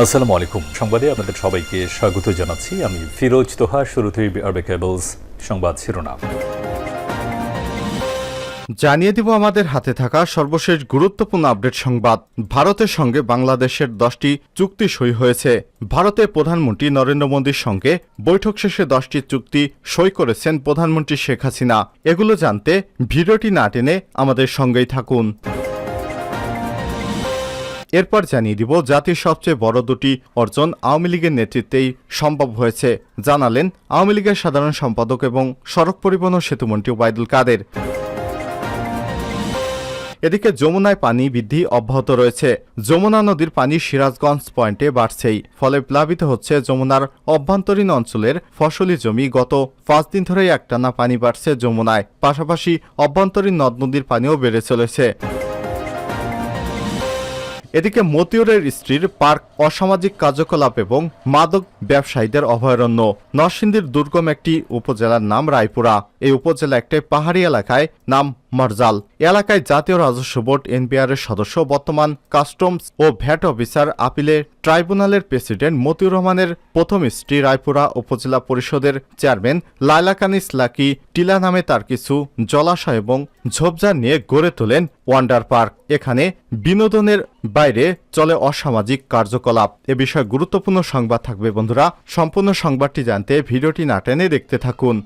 আসসালামু আলাইকুম। সংবাদে আপনাদের সবাইকে স্বাগত জানাচ্ছি। আমি ফিরোজ তোহা, শুরুতেই আরবে কেবলস সংবাদ শিরোনাম। জানিয়ে দিব আমাদের হাতে থাকা সর্বশেষ গুরুত্বপূর্ণ আপডেট সংবাদ। ভারতের সঙ্গে বাংলাদেশের দশটি চুক্তি সই হয়েছে। ভারতের প্রধানমন্ত্রী নরেন্দ্র মোদীর সঙ্গে বৈঠক শেষে দশটি চুক্তি সই করেছেন প্রধানমন্ত্রী শেখ হাসিনা। এগুলো জানতে ভিডিওটি না টেনে আমাদের সঙ্গেই থাকুন। এরপর জানিয়ে দিব, জাতির সবচেয়ে বড় দুটি অর্জন আওয়ামী লীগের নেতৃত্বেই সম্ভব হয়েছে। জানালেন আওয়ামী লীগের সাধারণ সম্পাদক এবং সড়ক পরিবহন সেতুমন্ত্রী ওবায়দুল কাদের। এদিকে যমুনায় পানি বৃদ্ধি অব্যাহত রয়েছে। যমুনা নদীর পানি সিরাজগঞ্জ পয়েন্টে বাড়ছেই, ফলে প্লাবিত হচ্ছে যমুনার অভ্যন্তরীণ অঞ্চলের ফসলি জমি। গত পাঁচ দিন ধরেই একটানা পানি বাড়ছে যমুনায়, পাশাপাশি অভ্যন্তরীণ নদ নদীর পানিও বেড়ে চলেছে। এদিকে মতিউরের স্ত্রীর পার্ক অসামাজিক কার্যকলাপ এবং মাদক ব্যবসায়ীদের অভয়ারণ্য। নরসিংদীর দুর্গম একটি উপজেলার নাম রায়পুরা। এই উপজেলা একটি পাহাড়ি এলাকায় নাম মরজাল। এলাকায় জাতীয় রাজস্ব বোর্ড এনপিআর এর সদস্য, বর্তমান কাস্টমস ও ভ্যাট অফিসার আপিলে ট্রাইব্যুনালের প্রেসিডেন্ট মতিউর রহমানের প্রথম স্ত্রী রায়পুরা উপজেলা পরিষদের চেয়ারম্যান লাইলা কানিস লাকি টিলা নামে তার কিছু জলাশয় এবং ঝোপঝাড় নিয়ে গড়ে তোলেন ওয়ান্ডার পার্ক। এখানে বিনোদনের বাইরে চলে অসামাজিক কার্যকলাপ। এ বিষয়ে গুরুত্বপূর্ণ সংবাদ থাকবে বন্ধুরা। সম্পূর্ণ সংবাদটি জানতে ভিডিওটি না টেনে দেখতে থাকুন।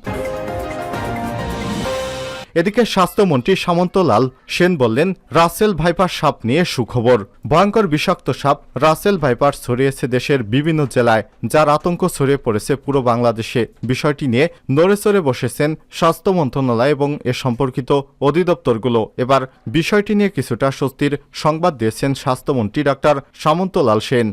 এদিকে স্বাস্থ্যমন্ত্রী সামন্তলাল সেন বললেন, রাসেল ভাইপার সাপ নিয়ে সুখবর। ভয়ঙ্কর বিষাক্ত সাপ রাসেল ভাইপার ছড়িয়েছে দেশের বিভিন্ন জেলায়, যার আতঙ্ক ছড়িয়ে পড়েছে পুরো বাংলাদেশে। বিষয়টি নিয়ে নড়েচড়ে বসেছেন স্বাস্থ্য মন্ত্রণালয় এবং এ সম্পর্কিত অধিদপ্তরগুলো। এবার বিষয়টি নিয়ে কিছুটা স্বস্তির সংবাদ দিয়েছেন স্বাস্থ্যমন্ত্রী ডাক্তার সামন্তলাল সেন।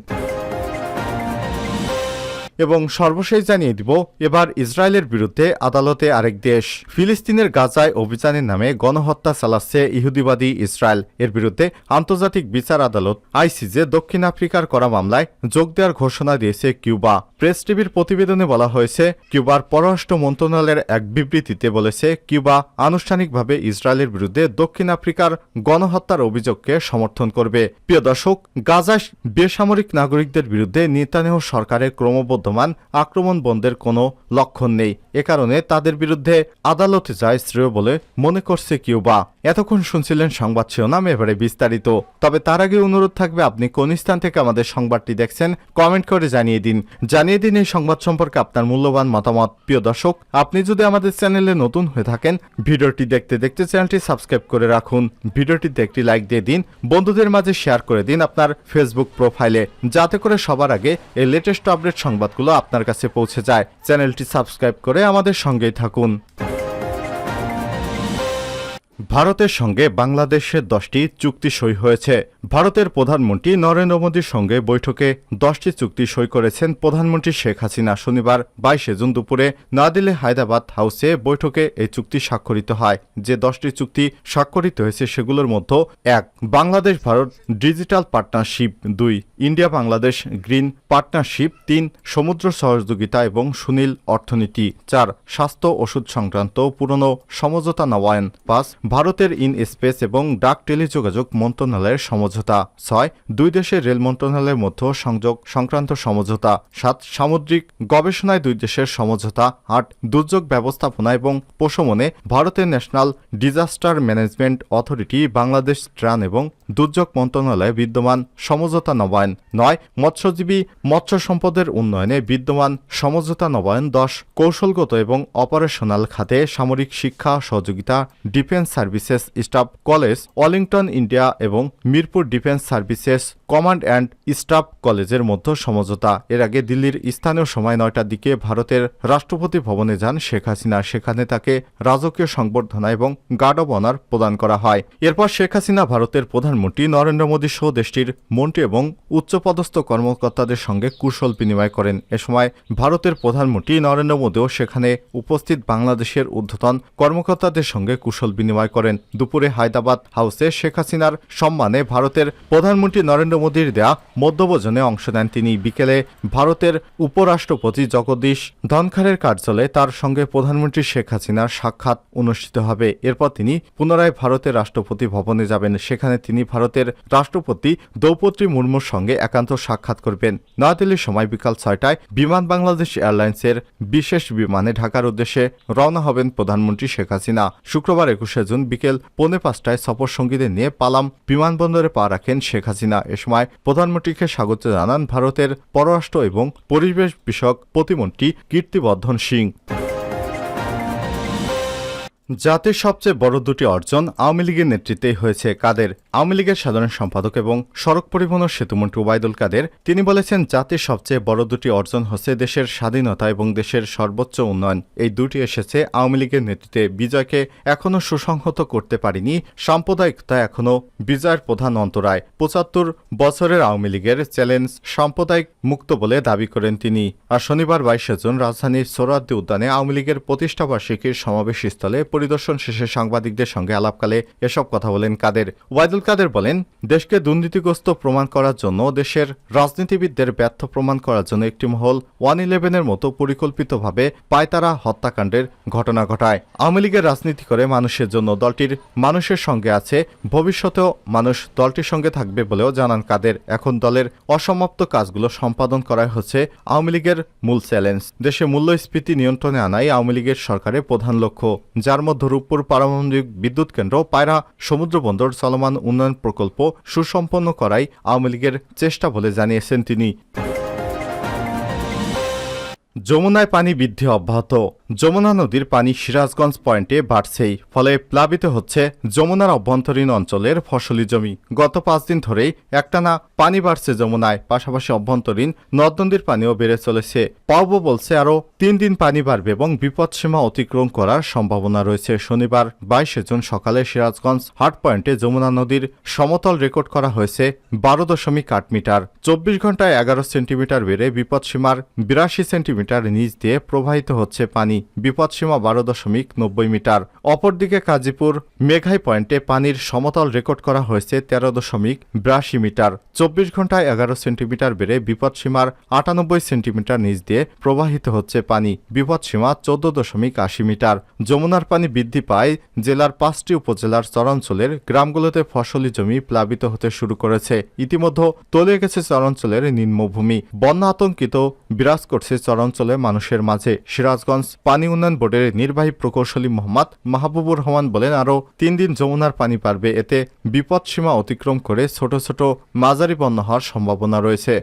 এবং সর্বশেষ জানিয়ে দিব, এবার ইসরায়েলের বিরুদ্ধে আদালতে আরেক দেশ। ফিলিস্তিনের গাজায় অভিযানের নামে গণহত্যা চালাচ্ছে ইহুদিবাদী ইসরায়েল। এর বিরুদ্ধে আন্তর্জাতিক বিচার আদালত আইসিজে দক্ষিণ আফ্রিকার করা মামলায় যোগ দেওয়ার ঘোষণা দিয়েছে কিউবা। প্রেস টিভির প্রতিবেদনে বলা হয়েছে, কিউবার পররাষ্ট্র মন্ত্রণালয়ের এক বিবৃতিতে বলেছে, কিউবা আনুষ্ঠানিকভাবে ইসরায়েলের বিরুদ্ধে দক্ষিণ আফ্রিকার গণহত্যার অভিযোগকে সমর্থন করবে। প্রিয় দর্শক, গাজায় বেসামরিক নাগরিকদের বিরুদ্ধে নেতানেহ সরকারের ক্রমবর্ধমান আক্রমণ বন্ধের কোনো লক্ষণ নেই। এ কারণে তাদের বিরুদ্ধে আদালতে যায় শ্রেয় বলে মনে করছে কিউবা। এতক্ষণ শুনছিলেন সংবাদ শিরোনাম, এবারে বিস্তারিত। তবে তার আগে অনুরোধ থাকবে, আপনি কোন স্থান থেকে আমাদের সংবাদটি দেখছেন, কমেন্ট করে জানিয়ে দিন। জানিয়ে দিন এই সংবাদ সম্পর্কে আপনার মূল্যবান মতামত। প্রিয় দর্শক, আপনি যদি আমাদের চ্যানেলে নতুন হয়ে থাকেন, ভিডিওটি দেখতে দেখতে চ্যানেলটি সাবস্ক্রাইব করে রাখুন। ভিডিওটিতে একটি লাইক দিয়ে দিন, বন্ধুদের মাঝে শেয়ার করে দিন আপনার ফেসবুক প্রোফাইলে, যাতে করে সবার আগে এই লেটেস্ট আপডেট সংবাদগুলো আপনার কাছে পৌঁছে যায়। চ্যানেলটি সাবস্ক্রাইব করে আমাদের সঙ্গেই থাকুন। ভারতের সঙ্গে বাংলাদেশের দশটি চুক্তি সই হয়েছে। ভারতের প্রধানমন্ত্রী নরেন্দ্র মোদীর সঙ্গে বৈঠকে দশটি চুক্তি সই করেছেন প্রধানমন্ত্রী শেখ হাসিনা। শনিবার বাইশে জুন দুপুরে নয়াদিল্লি হায়দ্রাবাদ হাউসে বৈঠকে এই চুক্তি স্বাক্ষরিত হয়। যে দশটি চুক্তি স্বাক্ষরিত হয়েছে সেগুলোর মধ্যে এক, বাংলাদেশ ভারত ডিজিটাল পার্টনারশিপ। দুই, ইন্ডিয়া বাংলাদেশ গ্রিন পার্টনারশিপ। তিন, সমুদ্র সহযোগিতা এবং সুনীল অর্থনীতি। চার, স্বাস্থ্য ওষুধ সংক্রান্ত পুরনো সমঝোতা নবায়ন। পাঁচ ভারতের ইন স্পেস এবং ডাক টেলিযোগাযোগ মন্ত্রণালয়ের সমঝোতা। ছয়, দুই দেশের রেল মন্ত্রণালয়ের মধ্যে সংযোগ সংক্রান্ত সমঝোতা। সাত, সামুদ্রিক গবেষণায় দুই দেশের সমঝোতা। আট, দুর্যোগ ব্যবস্থাপনা এবং প্রশমনে ভারতের national disaster management authority Bangladesh ত্রাণ এবং দুর্যোগ মন্ত্রণালয়ে বিদ্যমান সমঝোতা নবায়ন। নয়, মৎস্যজীবী মৎস্য সম্পদের উন্নয়নে বিদ্যমান সমঝোতা নবায়ন। দশ, কৌশলগত এবং অপারেশনাল খাতে সামরিক শিক্ষা সহযোগিতা, defence services staff college Wellington India এবং Mirpur defence services command and staff কলেজের মধ্যে সমঝোতা। এর আগে দিল্লির স্থানীয় সময় নয়টার দিকে ভারতের রাষ্ট্রপতি ভবনে যান শেখ হাসিনা। সেখানে তাকে রাজকীয় সংবর্ধনা এবং গার্ড অব অনার প্রদান করা হয়। এরপর শেখ হাসিনা ভারতের প্রধানমন্ত্রী নরেন্দ্র মোদী সহ দেশটির মন্ত্রী এবং উচ্চপদস্থ কর্মকর্তাদের সঙ্গে কুশল বিনিময় করেন। এ সময় ভারতের প্রধানমন্ত্রী নরেন্দ্র মোদীও সেখানে উপস্থিত বাংলাদেশের ঊর্ধ্বতন কর্মকর্তাদের সঙ্গে কুশল বিনিময় করেন। দুপুরে হায়দ্রাবাদ হাউসে শেখ হাসিনার সম্মানে ভারতের প্রধানমন্ত্রী নরেন্দ্র মোদীর দেয়া মধ্যভোজনে অংশ নেন তিনি। বিকেলে ভারতের উপরাষ্ট্রপতি জগদীশ ধনখারের কার্যালয়ে তার সঙ্গে প্রধানমন্ত্রী শেখ হাসিনার সাক্ষাৎ অনুষ্ঠিত হবে। এরপর তিনি পুনরায় ভারতের রাষ্ট্রপতি ভবনে যাবেন। সেখানে তিনি ভারতের রাষ্ট্রপতি দ্রৌপদী মুর্মুর সঙ্গে একান্ত সাক্ষাৎ করবেন। নয়াদিল্লির সময় বিকাল ছয়টায় বিমান বাংলাদেশ এয়ারলাইন্সের বিশেষ বিমানে ঢাকার উদ্দেশ্যে রওনা হবেন প্রধানমন্ত্রী শেখ হাসিনা। শুক্রবার একুশে জুন বিকেল পৌনে পাঁচটায় সফর সঙ্গীদের নিয়ে পালাম। বিমানবন্দরে পা রাখেন শেখ হাসিনা। এ সময় প্রধানমন্ত্রীকে স্বাগত জানান ভারতের পররাষ্ট্র এবং পরিবেশ বিষয়ক প্রতিমন্ত্রী কীর্তিবর্ধন সিং। জাতির সবচেয়ে বড় দুটি অর্জন আওয়ামী লীগের নেতৃত্বেই হয়েছে কাদের? আওয়ামী লীগের সাধারণ সম্পাদক এবং সড়ক পরিবহন সেতুমন্ত্রী ওবায়দুল কাদের। তিনি বলেছেন, জাতির সবচেয়ে বড় দুটি অর্জন হচ্ছে দেশের স্বাধীনতা এবং দেশের সর্বোচ্চ উন্নয়ন। এই দুটি এসেছে আওয়ামী লীগের নেতৃত্বে। বিজয়কে এখনও সুসংহত করতে পারেনি। সাম্প্রদায়িকতা এখনও বিজয়ের প্রধান অন্তরায়। পঁচাত্তর বছরের আওয়ামী লীগের চ্যালেঞ্জ সাম্প্রদায়িক মুক্ত বলে দাবি করেন তিনি। আর শনিবার বাইশে জুন রাজধানীর সোরাদ্দি উদ্যানে আওয়ামী লীগের প্রতিষ্ঠাবার্ষিকীর সমাবেশস্থলে পরিদর্শন শেষে সাংবাদিকদের সঙ্গে আলাপকালে এসব কথা বলেন কাদের। ওয়াইদুল কাদের বলেন, দেশকে দুর্নীতিগ্রস্ত প্রমাণ করার জন্য, দেশের রাজনীতিবিদদের ব্যর্থ প্রমাণ করার জন্য একটি মহল ওয়ান ইলেভেনের মতো পরিকল্পিতভাবে পায়তারা হত্যাকাণ্ডের ঘটনা ঘটায়। আওয়ামী লীগের রাজনীতি করে মানুষের জন্য দলটির মানুষের সঙ্গে আছে, ভবিষ্যতেও মানুষ দলটির সঙ্গে থাকবে বলেও জানান কাদের। এখন দলের অসমাপ্ত কাজগুলো সম্পাদন করা হচ্ছে আওয়ামী লীগের মূল চ্যালেঞ্জ। দেশে মূল্যস্ফীতি নিয়ন্ত্রণে আনাই আওয়ামী লীগের সরকারের প্রধান লক্ষ্য, যার মধ্যে রূপপুর পারমাণবিক বিদ্যুৎ কেন্দ্র, পায়রা সমুদ্র বন্দর, চলমান উন্নয়ন প্রকল্প সুসম্পন্ন করাই আওয়ামী লীগের চেষ্টা বলে জানিয়েছেন তিনি। যমুনায় পানি বৃদ্ধি অব্যাহত। যমুনা নদীর পানি সিরাজগঞ্জ পয়েন্টে বাড়ছেই, ফলে প্লাবিত হচ্ছে যমুনার অভ্যন্তরীণ অঞ্চলের ফসলি জমি। গত পাঁচ দিন ধরেই একটানা পানি বাড়ছে যমুনায়, পাশাপাশি অভ্যন্তরীণ নদ নদীর পানিও বেড়ে চলেছে। পাওবো বলছে আরও তিন দিন পানি বাড়বে এবং বিপদসীমা অতিক্রম করার সম্ভাবনা রয়েছে। শনিবার বাইশে জুন সকালে সিরাজগঞ্জ হাট পয়েন্টে যমুনা নদীর সমতল রেকর্ড করা হয়েছে বারো দশমিক আট মিটার। চব্বিশ ঘন্টায় এগারো সেন্টিমিটার বেড়ে বিপদসীমার বিরাশি সেন্টিমিটার নিচ দিয়ে প্রবাহিত হচ্ছে পানি। বিপদসীমা বারো দশমিক নব্বই মিটার। অপরদিকে কাজীপুর মেঘাই পয়েন্টে পানির সমতল রেকর্ড করা হয়েছে তেরো দশমিক বিরাশি মিটার। চব্বিশ ঘন্টায় এগারো সেন্টিমিটার বেড়ে বিপদসীমার আটানব্বই সেন্টিমিটার নিচ দিয়ে প্রবাহিত হচ্ছে পানি। বিপদসীমা চোদ্দ দশমিক আশি মিটার। যমুনার পানি বৃদ্ধি পায় জেলার পাঁচটি উপজেলার চরাঞ্চলের গ্রামগুলোতে ফসলি জমি প্লাবিত হতে শুরু করেছে। ইতিমধ্যে তলিয়ে গেছে চরাঞ্চলের নিম্নভূমি। বন্যা আতঙ্কিত বিরাজ করছে চরাঞ্চলে মানুষের মাঝে। সিরাজগঞ্জ পানি উন্নয়ন বোর্ডের নির্বাহী প্রকৌশলী মোহাম্মদ মাহবুবুর রহমান বলেন, আরও তিন দিন যমুনার পানি পারবে। এতে বিপদসীমা অতিক্রম করে ছোট ছোট মাঝারি বন্যা হওয়ার সম্ভাবনা রয়েছে।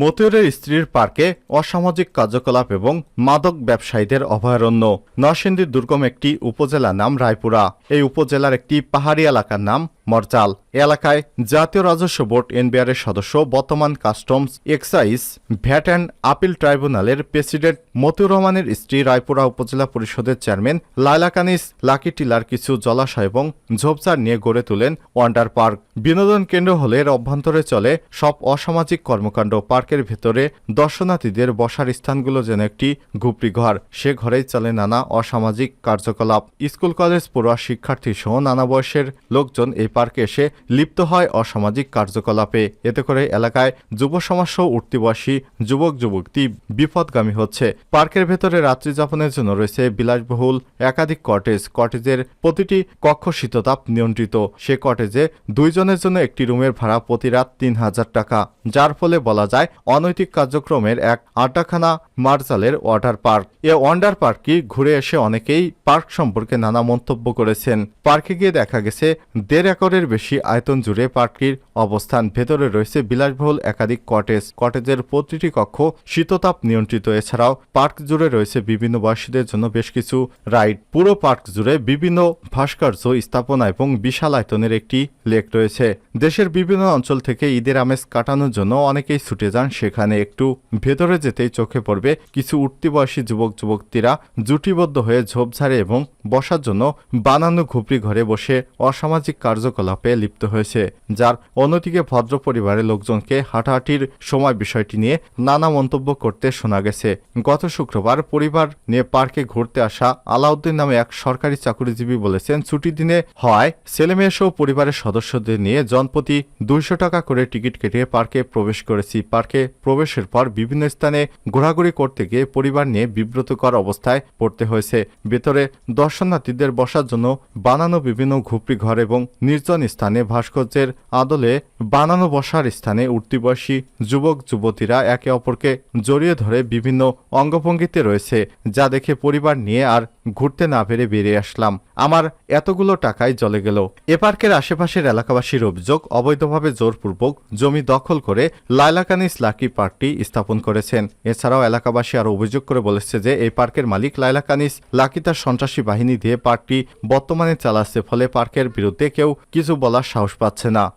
মতিউরের স্ত্রীর পার্কে অসামাজিক কার্যকলাপ এবং মাদক ব্যবসায়ীদের অভয়ারণ্য। নরসিংদীর দুর্গম একটি উপজেলা নাম রায়পুরা। এই উপজেলার একটি পাহাড়ি এলাকার নাম মরচাল এলাকায় জাতীয় রাজস্ব বোর্ড এনবিআরের সদস্য বর্তমান customs excise VAT and appeal ট্রাইব্যুনালের প্রেসিডেন্ট মতিউর রহমানের স্ত্রী রায়পুরা উপজেলা পরিষদের চেয়ারম্যান লায়লা কানিস, লাকি টিলার কিছু জলাশয় এবং ঝোপঝাড় নিয়ে গড়ে তোলেন ওয়ান্ডার পার্ক। বিনোদন কেন্দ্র হলে এর অভ্যন্তরে চলে সব অসামাজিক কর্মকাণ্ড। পার্কের ভেতরে দর্শনার্থীদের বসার স্থানগুলো যেন একটি ঘুপড়ি ঘর সে ঘরেই চলে নানা অসামাজিক কার্যকলাপ। স্কুল, কলেজ, পড়ুয়া শিক্ষার্থী সহ নানা বয়সের লোকজন এই পার্কে এসে লিপ্ত হয় অসামাজিক কার্যকলাপে। এতে করে এলাকায় যুব সমাজ সহ উঠতি বয়সী যুবক যুবতী বিপদগামী হচ্ছে। পার্কের ভেতরে রাত্রি যাপনের জন্য রয়েছে বিলাসবহুল একাধিক কটেজ। কটেজের প্রতিটি কক্ষ শীততাপ নিয়ন্ত্রিত। সে কটেজে দুইজনের জন্য একটি রুমের ভাড়া প্রতি রাত তিন হাজার টাকা। যার ফলে বলা যায় অনৈতিক কার্যক্রমের এক আড্ডাখানা মার্জালের ওয়াটার পার্ক। এ ওয়ান্ডার পার্কটি ঘুরে এসে অনেকেই পার্ক সম্পর্কে নানা মন্তব্য করেছেন। পার্কে গিয়ে দেখা গেছে, দেড় একরের বেশি আয়তন জুড়ে পার্কটির অবস্থান। ভেতরে রয়েছে বিলাসবহুল একাধিক কটেজ। কটেজের প্রতিটি কক্ষ শীততাপ নিয়ন্ত্রিত। এছাড়াও পার্ক জুড়ে রয়েছে বিভিন্ন বয়সীদের জন্য বেশ কিছু রাইড। পুরো পার্ক জুড়ে বিভিন্ন ভাস্কর্য স্থাপনা এবং বিশাল আয়তনের একটি লেক রয়েছে। দেশের বিভিন্ন অঞ্চল থেকে ঈদের আমেজ কাটানোর জন্য অনেকেই ছুটে যান। সেখানে একটু ভেতরে যেতেই চোখে পড়বে কিছু উঠতি বয়সী যুবক, যুবতীরা জুটিবদ্ধ হয়ে ঝোপঝাড়ে এবং বসার জন্য বানানো ঘুপড়ি ঘরে বসে অসামাজিক কার্যকলাপে লিপ্ত হয়েছে, যার অন্যদিকে ভদ্র পরিবারের লোকজনকে হাঁটাহাঁটির সময় বিষয়টি নিয়ে নানা মন্তব্য করতে শোনা গেছে। গত শুক্রবার পরিবার নিয়ে পার্কে ঘুরতে আসা আলাউদ্দিন নামে এক সরকারি চাকরিজীবী বলেছেন, ছুটির দিনে হওয়ায় ছেলেমেয়ে সহ পরিবারের সদস্যদের নিয়ে জনপ্রতি দুইশো টাকা করে টিকিট কেটে পার্কে প্রবেশ করেছি। পার্কে প্রবেশের পর বিভিন্ন স্থানে ঘোরাঘুরি করতে গিয়ে পরিবার নিয়ে বিব্রতকর অবস্থায় পড়তে হয়েছে। ভেতরে দর্শনার্থীদের বসার জন্য বানানো বিভিন্ন ঘুপড়ি ঘর এবং নির্জন স্থানে ভাস্কর্যের আদলে বানানো বসার স্থানে উঠতি বয়সী যুবক, যুবতীরা একে অপরকে জড়িয়ে ধরে বিভিন্ন অঙ্গভঙ্গিতে রয়েছে, যা দেখে পরিবার নিয়ে আর ঘুরতে না পেরে বেরিয়ে আসলাম। আমার এতগুলো টাকাই জলে গেল। এ পার্কের আশেপাশের এলাকাবাসীর অভিযোগ, অবৈধভাবে জোরপূর্বক জমি দখল করে লাইলাকানিস লাকি পার্কটি স্থাপন করেছেন। এছাড়াও এলাকাবাসী আরও অভিযোগ করে বলেছে যে, এই পার্কের মালিক লাইলাকানিস লাকি তার সন্ত্রাসী বাহিনী দিয়ে পার্কটি বর্তমানে চালাচ্ছে, ফলে পার্কের বিরুদ্ধে কেউ কিছু বলার সাহস পাচ্ছে না।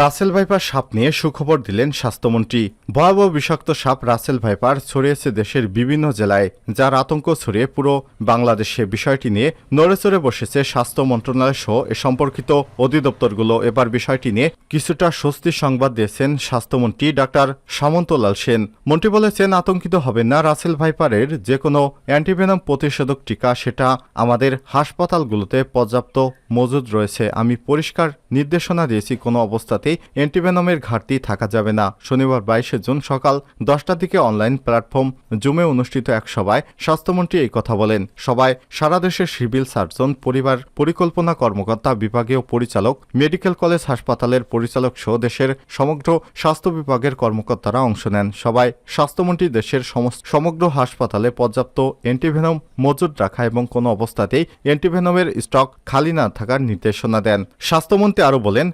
রাসেল ভাইপার সাপ নিয়ে সুখবর দিলেন স্বাস্থ্যমন্ত্রী। ভয়াবহ বিষাক্ত সাপ রাসেল ভাইপার ছড়িয়েছে দেশের বিভিন্ন জেলায়, যার আতঙ্ক ছড়িয়ে পুরো বাংলাদেশে বিষয়টি নিয়ে নড়েচড়ে বসেছে স্বাস্থ্য মন্ত্রণালয় সহ এ সম্পর্কিত অধিদপ্তরগুলো। এবার বিষয়টি নিয়ে কিছুটা স্বস্তির সংবাদ দিয়েছেন স্বাস্থ্যমন্ত্রী ডাক্তার সামন্তলাল সেন। মন্ত্রী বলেছেন, আতঙ্কিত হবেন না, রাসেল ভাইপারের যে কোনো অ্যান্টিভেনম প্রতিষেধক টিকা, সেটা আমাদের হাসপাতালগুলোতে পর্যাপ্ত মজুদ রয়েছে। আমি পরিষ্কার নির্দেশনা দিয়েছি, কোনো অবস্থাতেই অ্যান্টিভেনমের ঘাটতি থাকা যাবে না। শনিবার বাইশে জুন সকাল দশটার দিকে অনলাইন প্ল্যাটফর্ম জুমে অনুষ্ঠিত এক সভায় স্বাস্থ্যমন্ত্রী এই কথা বলেন। সবাই সারা দেশের সিভিল সার্জন, পরিবার, পরিকল্পনা কর্মকর্তা, বিভাগীয় পরিচালক, মেডিকেল কলেজ হাসপাতালের পরিচালক সহ দেশের সমগ্র স্বাস্থ্য বিভাগের কর্মকর্তারা অংশ নেন। সবাই স্বাস্থ্যমন্ত্রী দেশের সমগ্র হাসপাতালে পর্যাপ্ত অ্যান্টিভেনম মজুদ রাখা এবং কোনো অবস্থাতেই অ্যান্টিভেনমের স্টক খালি না থাকার নির্দেশনা দেন। স্বাস্থ্যমন্ত্রী আরও বলেন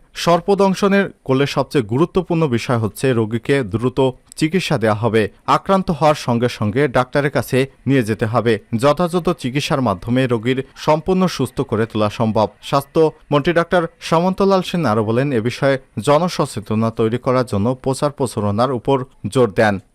সর্পদংশনের করলে সবচেয়ে গুরুত্বপূর্ণ বিষয় হচ্ছে রোগীকে দ্রুত চিকিৎসা দেওয়া হবে। আক্রান্ত হওয়ার সঙ্গে সঙ্গে ডাক্তারের কাছে নিয়ে যেতে হবে। যথাযথ চিকিৎসার মাধ্যমে রোগীর সম্পূর্ণ সুস্থ করে তোলা সম্ভব। স্বাস্থ্য মন্ত্রী ডাক্তার সামন্তলাল সেন আরও বলেন, এ বিষয়ে জনসচেতনতা তৈরি করার জন্য প্রচার প্রচারণার উপর জোর দেন।